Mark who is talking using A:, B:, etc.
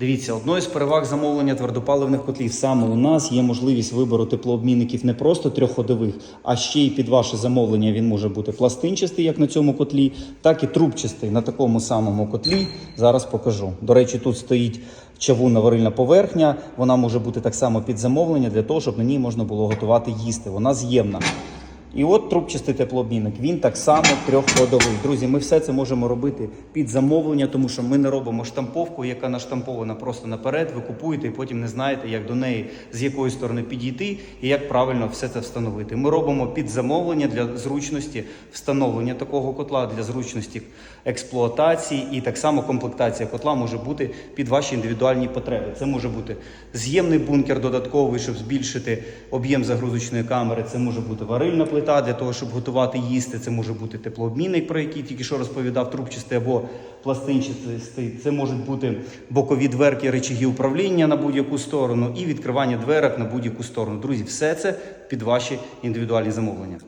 A: Дивіться, одною з переваг замовлення твердопаливних котлів саме у нас є можливість вибору теплообмінників не просто трьохходових, а ще й під ваше замовлення він може бути пластинчастий, як на цьому котлі, так і трубчастий на такому самому котлі. Зараз покажу. До речі, тут стоїть чавунна варильна поверхня. Вона може бути так само під замовлення для того, щоб на ній можна було готувати їсти. Вона з'ємна. І от трубчастий теплообмінник. Він так само трьохходовий. Друзі, ми все це можемо робити під замовлення, тому що ми не робимо штамповку, яка наштампована просто наперед. Ви купуєте і потім не знаєте, як до неї з якої сторони підійти і як правильно все це встановити. Ми робимо під замовлення для зручності встановлення такого котла, для зручності експлуатації, і так само комплектація котла може бути під ваші індивідуальні потреби. Це може бути з'ємний бункер додатковий, щоб збільшити об'єм загрузочної камери. Це може бути варильна плита для того, щоб готувати їсти. Це може бути теплообмінник, про який тільки що розповідав, трубчастий або пластинчастий. Це можуть бути бокові дверки, речаги управління на будь-яку сторону і відкривання дверок на будь-яку сторону. Друзі, все це під ваші індивідуальні замовлення.